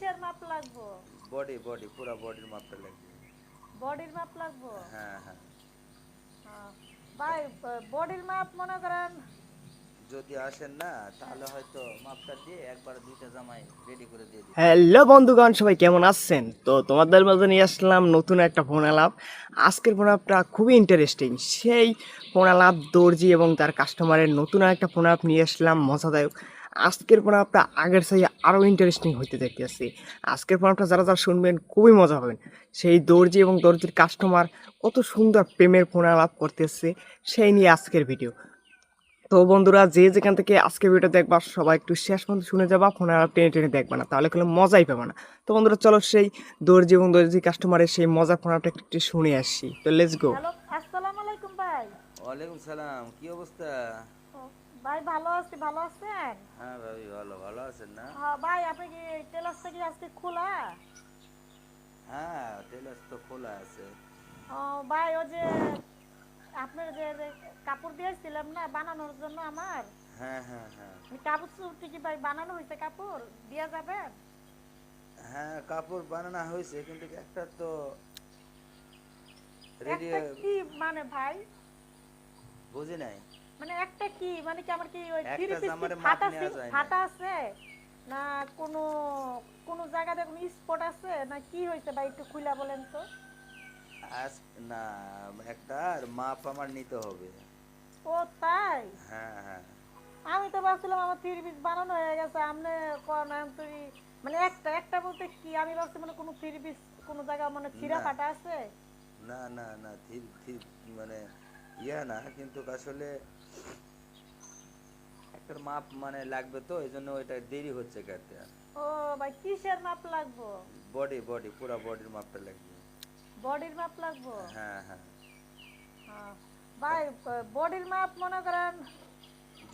কিসের মাপ লাগবো? বডি বডি পুরো বডির মাপটা লাগবে। বডির মাপ লাগবো? হ্যাঁ হ্যাঁ। আহ, ভাই বডির মাপ মনে করেন? যদি আসেন না তাহলে হয়তো মাপটা দিয়ে একবার দুইটা জামাই রেডি করে দিয়ে দিই হ্যালো বন্ধুগণ সবাই কেমন আছেন? তো তোমাদের মাঝে নিয়ে আসলাম নতুন একটা ফোন আলাপ। আজকের ফোন আপটা খুবই ইন্টারেস্টিং সেই ফোন আলাপ দর্জি এবং তার কাস্টমারের নতুন একটা ফোন আপ নিয়ে আসলাম মজাদায়ক। আজকের ফোন আপটা আগের চাই আরও ইন্টারেস্টিং হইতে দেখতেছি আজকের আপটা যারা যারা শুনবেন খুবই মজা হবেন সেই দর্জি এবং দর্জির কাস্টমার কত সুন্দর প্রেমের ফোন আলাপ করতেছে সেই নিয়ে আজকের ভিডিও তো বন্ধুরা যে যেখান থেকে আজকে ভিডিও দেখবা সবাই একটু শেষ পর্যন্ত শুনে যাবা ফোনে আর টেনে টেনে দেখবা না তাহলে কোনো মজাই পাবে না। তো বন্ধুরা চলো সেই দর্জি এবং দর্জি কাস্টমারের সেই মজার ফোনটা একটু একটু শুনে আসি। তো লেটস গো হ্যালো আসসালামু আলাইকুম ভাই। ওয়ালাইকুম সালাম কি অবস্থা? ভাই ভালো আছি ভালো আছেন? হ্যাঁ ভাবি ভালো ভালো আছেন না? হ্যাঁ ভাই আপনি কি টেলার্সটা কি আজকে খোলা? হ্যাঁ টেলার তো খোলা আছে। ও ভাই ও যে আপনার যে যে কাপড় দিয়েছিলাম না বানানোর জন্য আমার? হ্যাঁ হ্যাঁ হ্যাঁ। কাপড় চুপটি কি ভাই বানানো হয়েছে কাপড়? দিয়া যাবেন হ্যাঁ কাপড় বানানো হয়েছে কিন্তু একটা তো রেডি কি মানে ভাই? বুঝি নাই। মানে একটা কি? মানে কি আমার কি ওই থ্রি পিস ফাটা। ফাটা আছে? না কোনো কোনো জায়গাতে কোনো স্পট আছে? না কি হয়েছে ভাই একটু খুলা বলেন তো। আজ না একটা আর মাপ আমার নিতে হবে। ও তাই? হ্যাঁ হ্যাঁ। আমি তো ভাবছিলাম আমার থ্রি পিস বানানো হয়ে গেছে আপনি কোন তুই মানে একটা একটা বলতে কি? আমি ভাবছি মানে কোনো থ্রি পিস কোনো জায়গা মানে ছিঁড়া না। ফাটা আছে? না না না ঠিক ঠিক মানে ইয়া না কিন্তু আসলে একটা মাপ মানে লাগবে তো এই জন্য ওইটা দেরি হচ্ছে কাটতে। ও ভাই কিসের মাপ লাগবো? বডি বডি পুরো বডির মাপটা লাগবে। বডির মাপ লাগবো? হ্যাঁ হ্যাঁ। ভাই বডির মাপ মনে করেন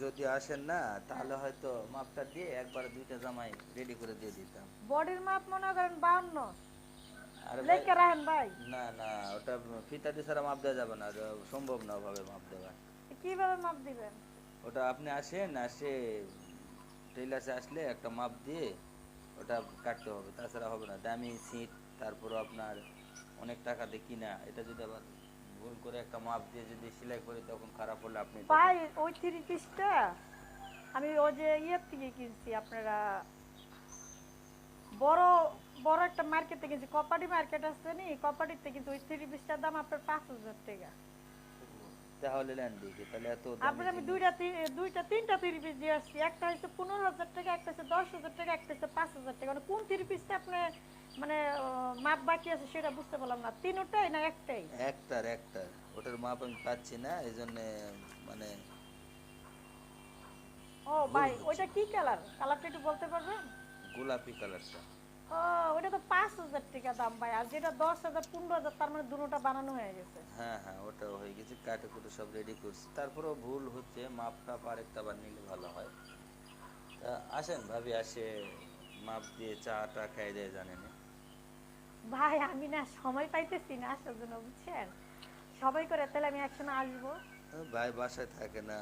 যদি আসেন না তাহলে হয়তো মাপটা দিয়ে একবার দুইটা জামাই রেডি করে দিয়ে দিতাম। বডির মাপ মনে করেন বাউন্ন লেখে রাখেন ভাই। না না ওটা ফিতা দিয়ে ছাড়া মাপ দেওয়া যাবে না সম্ভব না ওভাবে মাপ দেওয়া। কীভাবে মাপ দিবেন? ওটা আপনি আসেন আসে টেলার্সে আসলে একটা মাপ দিয়ে ওটা কাটতে হবে তাছাড়া হবে না। দামি সিট তারপর আপনার অনেক টাকা দিয়ে কিনা এটা যদি আবার ভুল করে একটা মাপ দিয়ে যদি সেলাই করি তখন খারাপ হলে আপনি ভাই ওই থ্রি পিসটা আমি ওই যে ইয়ের থেকে কিনছি আপনারা। বড় বড় একটা মার্কেটে কিনছি। কপাটি মার্কেট আছে নি? কপাটিতে কিন্তু ওই থ্রি পিসটার দাম আপনার পাঁচ হাজার টাকা। তাহলে নেন দেখি তাহলে এত আপনার আমি দুইটা দুইটা তিনটা থ্রি পিস দিয়ে আসছি। একটা হচ্ছে পনেরো হাজার টাকা একটা হচ্ছে দশ হাজার টাকা একটা হচ্ছে পাঁচ হাজার টাকা। মানে কোন থ্রি পিসটা আপনি মানে মাপ বাকি আছে সেটা বুঝতে পারলাম না। তিনটাই না একটাই? একটার একটার। ওটার মাপ আমি পাচ্ছি না এই জন্য মানে ও ভাই ওইটা কি কালার কালারটা একটু বলতে পারবেন? গোলাপি কালারটা ও ওটা তো পাঁচ হাজার টাকা দাম ভাই। আর যেটা দশ হাজার পনেরো হাজার তার মানে দুটোটা বানানো হয়ে গেছে। হ্যাঁ হ্যাঁ ওটাও হয়ে গেছে। কাটে কুটে সব রেডি করছি। তারপরেও ভুল হচ্ছে মাপটা আরেকটা বার নিলে ভালো হয়। তা আসেন ভাবি আসে মাপ দিয়ে চাটা খাই দেয় জানেন। ভাই আমি না সময় পাইতেছি না আসার জন্য বুঝছেন? সবাই করে তাহলে আমি একসঙ্গে আসব। ভাই বাসায় থাকে না।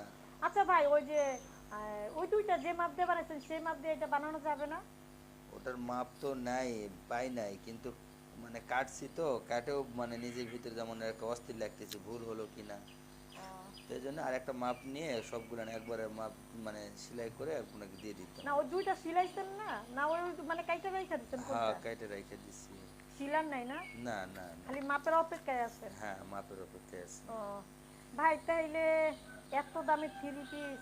আচ্ছা ভাই ওই যে ওই দুইটা যে মাপ দিয়ে বানাইছেন সেই মাপ দিয়ে এটা বানানো যাবে না? ওটার মাপ তো নাই পাই নাই কিন্তু মানে কাটছি তো কাটেও মানে নিজের ভিতরে যেমন একটা অস্থির লাগতেছে ভুল হলো কিনা। সেই জন্য আর একটা মাপ নিয়ে সবগুলো একবারে মাপ মানে সেলাই করে আপনাকে দিয়ে দিতাম। না ও দুইটা সিলাইছেন না? না ওই মানে কাইটা রেখে দিচ্ছেন হ্যাঁ কেটে রেখে দিছি। সিলার নাই না? না না না। খালি মাপের অপেক্ষায় আছে? হ্যাঁ মাপের অপেক্ষায় আছে। ও। ভাই তাইলে এত দামি থ্রি পিস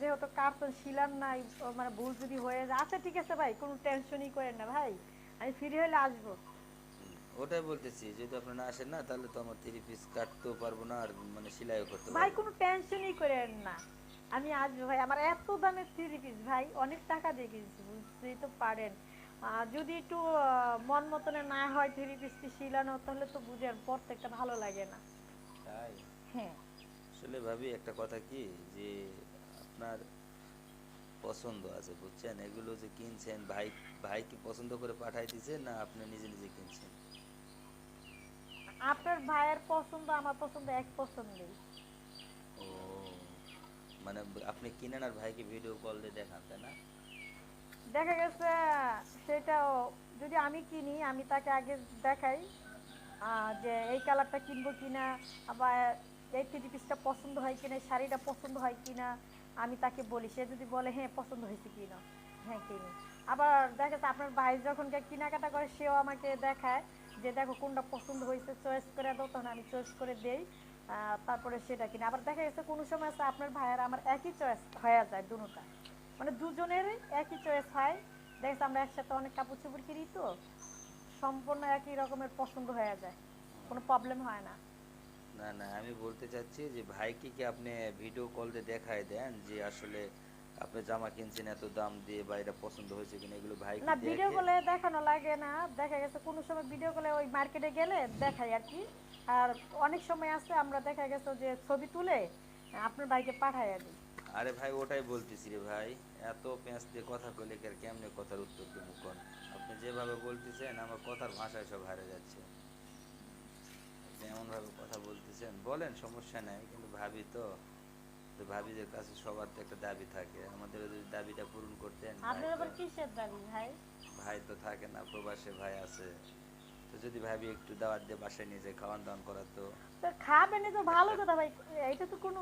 যেহেতু কার্টন শিলার নাই মানে ভুল যদি হয়ে যায় আচ্ছা ঠিক আছে ভাই কোনো টেনশনই করেন না ভাই আমি ফ্রি হলে আসব। ওটাই বলতেছি যদি আপনি না আসেন না তাহলে তো আমার থ্রি পিস কাটতেও পারব না আর মানে সেলাইও করতে ভাই কোনো টেনশনই করেন না আমি আসব ভাই আমার এত দামের থ্রি পিস ভাই অনেক টাকা দিয়ে কিনছি বুঝতেই তো পারেন। যদি একটু মন মতনে না হয় থ্রি পিসটি শিলানো তাহলে তো বুঝেন পরতে একটা ভালো লাগে না। তাই? হ্যাঁ। আসলে ভাবি একটা কথা কি যে আপনার পছন্দ আছে বুঝছেন? এগুলো যে কিনছেন ভাই ভাই কি পছন্দ করে পাঠাই দিছে না আপনি নিজে নিজে কিনছেন? আপনার ভাইয়ের পছন্দ আমার পছন্দ এক পছন্দই ও মানে আপনি কিনেন আর ভাইকে ভিডিও কল দিয়ে দেখান তাই না? দেখা গেছে সেটাও যদি আমি কিনি আমি তাকে আগে দেখাই আহ, যে এই কালারটা কিনবো কিনা আবার এই থ্রি পিসটা পছন্দ হয় কিনা শাড়িটা পছন্দ হয় কিনা, আমি তাকে বলি। সে যদি বলে হ্যাঁ পছন্দ হয়েছে কিনা হ্যাঁ কিনি আবার দেখা যাচ্ছে আপনার ভাই যখন কেনাকাটা করে, সেও আমাকে দেখায় যে, দেখো, কোনটা পছন্দ হয়েছে চয়েস করে দাও, তখন আমি চয়েস করে দেই তারপরে সেটা কিনে। আবার দেখা গেছে কোনো সময় আছে আপনার ভাইয়ের আমার একই চয়েস হয়ে যায় দুটোটা মানে দুজনের একই চয়েস হয়। দেখছি আমরা একসাথে অনেক কাপড় চোপড় কিনি তো, সম্পূর্ণ একই রকমের পছন্দ হয়ে যায়। কোনো প্রবলেম হয় না। না না আমি বলতে চাচ্ছি যে ভাইকে কি আপনি ভিডিও কল দিয়ে দেখায় দেন যে আসলে আপনি জামা কিনছেন এত দাম দিয়ে বা এটা পছন্দ হয়েছে কিনা? এগুলো ভাই না ভিডিও কলে দেখানো লাগে না। দেখা গেছে কোনো সময় ভিডিও কলে ওই মার্কেটে গেলে দেখাই আর কি। আর অনেক সময় আছে আমরা দেখা গেছে যে ছবি তুলে আপনার ভাইকে পাঠাইয়া দিই। আরে ভাই ওটাই বলতেছি রে ভাই এত পেঁচ দিয়ে কথা কইলে কি আর কেমনে কথার উত্তর দেবো কোন? আপনি যেভাবে বলতেছেন আমার কথার ভাষায় সব হারে যাচ্ছে। আপনি এমন ভাবে কথা বলতেছেন? বলেন সমস্যা নাই কিন্তু ভাবি তো ভাবিদের কাছে সবার তো একটা দাবি থাকে। আমাদের যদি দাবিটা পূরণ করতেন আপনার আবার কিসের দাবি ভাই? ভাই তো থাকে না প্রবাসে ভাই আছে। তো যদি ভাবি একটু দাওয়াত দিয়ে বাসায় নিয়ে যায় খাওয়ান দাওয়ান করাতো তো খাবেনই তো ভালো কথা ভাই। এটা তো কোনো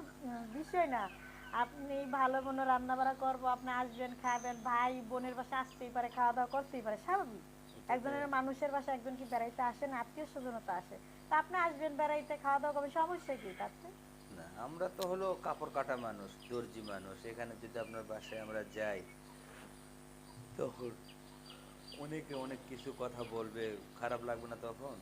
বিষয় না। আপনি ভালো মনে রান্না বাড়া করব আপনি আসবেন খাবেন ভাই বোনের বাসা আসতেই পারে খাওয়া দাওয়া করতেই পারে স্বাভাবিক। একজনের মানুষের বাসা একজন কি বেড়াইতে আসে না? আত্মীয় স্বজনতা আসে। তা আপনি আসবেন বেড়াইতে খাওয়া দাওয়া করবেন সমস্যা কি তাতে না আমরা তো হলো কাপড় কাটা মানুষ দর্জি মানুষ এখানে যদি আপনার বাসায় আমরা যাই তখন অনেকে অনেক কিছু কথা বলবে খারাপ লাগবে না তখন?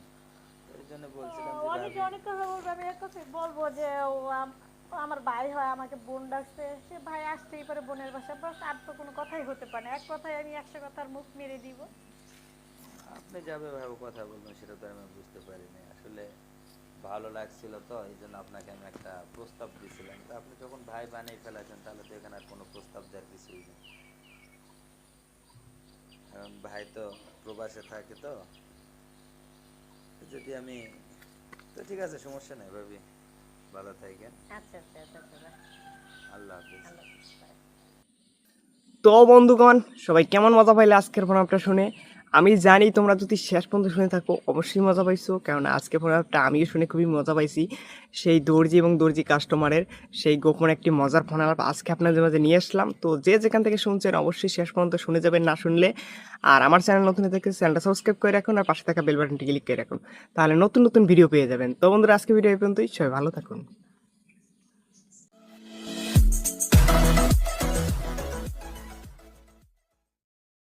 এই জন্য বলছিলাম যে অনেকে ভাবি- অনেক কথা বলবে আমি এক কথাই বলব যে ও আম- ও আমার ভাই হয় আমাকে বোন ডাকছে সে ভাই আসতেই পারে বোনের বাসা বাস আর তো কোনো কথাই হতে পারে না। এক কথায় আমি একশো কথার মুখ মেরে দিব। আপনি যাবে ভাবে কথা বলবেন সেটা তো আমি বুঝতে পারিনি। আসলে ভালো লাগছিল তো এই জন্য আপনাকে আমি একটা প্রস্তাব দিয়েছিলাম তো আপনি যখন ভাই বানিয়ে ফেলেছেন তাহলে তো এখানে আর কোনো প্রস্তাব দেওয়ার কিছুই নেই। কারণ ভাই তো প্রবাসে থাকে তো। যদি আমি তো ঠিক আছে সমস্যা নেই ভাবি। ভালো থাকেন। আচ্ছা আচ্ছা আচ্ছা আল্লাহ হাফেজ, তো বন্ধুগণ সবাই কেমন মজা পাইলে আজকের ফোন আপনার শুনে? আমি জানি তোমরা যদি শেষ পর্যন্ত শুনে থাকো, অবশ্যই মজা পাইছো। কারণ আজকে প্রণামটা আমিও শুনে খুবই মজা পাইছি। সেই দর্জি এবং দর্জি কাস্টমারের সেই গোপন একটি মজার ফোনালাপ আজকে আপনাদের মাঝে নিয়ে আসলাম। তো যে যেখান থেকে শুনছেন, অবশ্যই শেষ পর্যন্ত শুনে যাবেন, না শুনলে। আর আমার চ্যানেল নতুন থেকে চ্যানেলটা সাবস্ক্রাইব করে রাখুন আর পাশে থাকা বেল বাটনটি ক্লিক করে রাখুন। তাহলে নতুন নতুন ভিডিও পেয়ে যাবেন। তো বন্ধুরা আজকে ভিডিও এই পর্যন্তই। সবাই ভালো থাকুন।